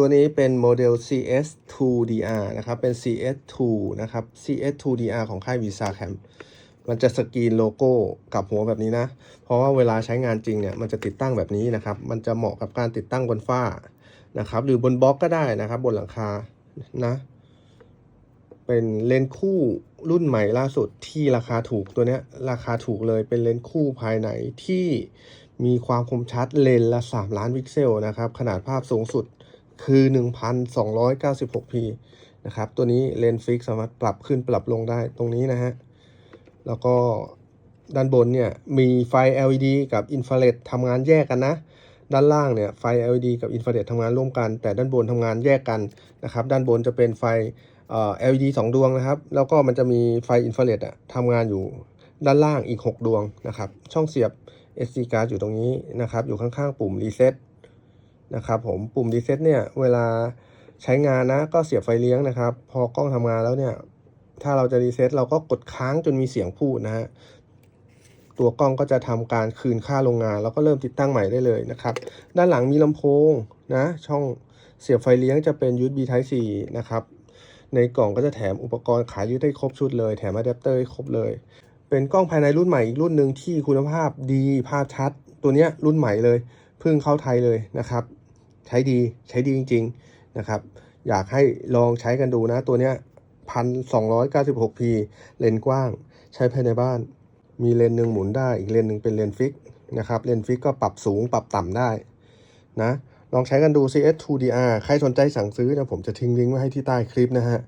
ตัวนี้เป็นโมเดล CS2DR นะครับ เป็น CS2 นะครับ CS2DR ของค่าย Visa Cam มันจะสกรีนโลโก้กับหัวแบบนี้นะ เพราะว่าเวลาใช้งานจริงเนี่ย มันจะติดตั้งแบบนี้นะครับ มันจะเหมาะกับการติดตั้งบนฝ้านะครับ หรือบนบล็อกก็ได้นะครับ บนหลังคา นะ เป็นเลนส์คู่รุ่นใหม่ล่าสุดที่ราคาถูกตัวเนี้ย ราคาถูกเลย เป็นเลนส์คู่ภายในที่มีความคมชัดเลนส์ละ 3 ล้านพิกเซลนะครับ ขนาดภาพสูงสุด คือ 1,296p นะครับ ตัวนี้เลนส์ฟิกสามารถปรับขึ้นปรับลงได้ตรงนี้นะฮะ แล้วก็ด้านบนเนี่ยมีไฟ LED กับอินฟราเรดทำงานแยกกันนะ ด้านล่างเนี่ยไฟ LED กับอินฟราเรดทำงานร่วมกัน แต่ด้านบนทำงานแยกกันนะครับ ด้านบนจะเป็นไฟเอ่อ LED 2 ดวงนะครับ แล้วก็มันจะมีไฟอินฟราเรดอะทำงานอยู่ด้านล่างอีก 6 ดวงนะครับ ช่องเสียบ SD card อยู่ตรงนี้นะครับ อยู่ข้างๆ ปุ่มรีเซ็ต นะครับผมปุ่มรีเซ็ตเนี่ยเวลาใช้งานนะก็เสียบไฟเลี้ยงนะครับ พอกล้องทำงานแล้วเนี่ย ถ้าเราจะรีเซ็ตเราก็กดค้างจนมีเสียงพูดนะฮะตัวกล้องก็จะทำการคืนค่าโรงงาน แล้วก็เริ่มติดตั้งใหม่ได้เลยนะครับ ด้านหลังมีลำโพงนะ ช่องเสียบไฟเลี้ยงจะเป็น USB Type C นะครับ ในกล่องก็จะแถมอุปกรณ์ขายยึดได้ครบชุดเลย แถมอะแดปเตอร์ให้ครบเลย เป็นกล้องภายในรุ่นใหม่อีกรุ่นหนึ่งที่คุณภาพดีภาพชัด ตัวเนี้ยรุ่นใหม่เลยเพิ่งเข้าไทยเลยนะครับ ใช้ดีใช้ดีจริง ๆนะครับ อยากให้ลองใช้กันดูนะ ตัวเนี้ยพันสองร้อยเก้าสิบหกพีเลนกว้าง ใช้ภายในบ้าน มีเลนหนึ่งหมุนได้ อีกเลนหนึ่งเป็นเลนฟิกนะครับเลนฟิกก็ปรับสูงปรับต่ำได้นะลองใช้กันดู CS2DR ใครสนใจสั่งซื้อนะผมจะทิ้งลิงก์ไว้ให้ที่ใต้คลิปนะฮะ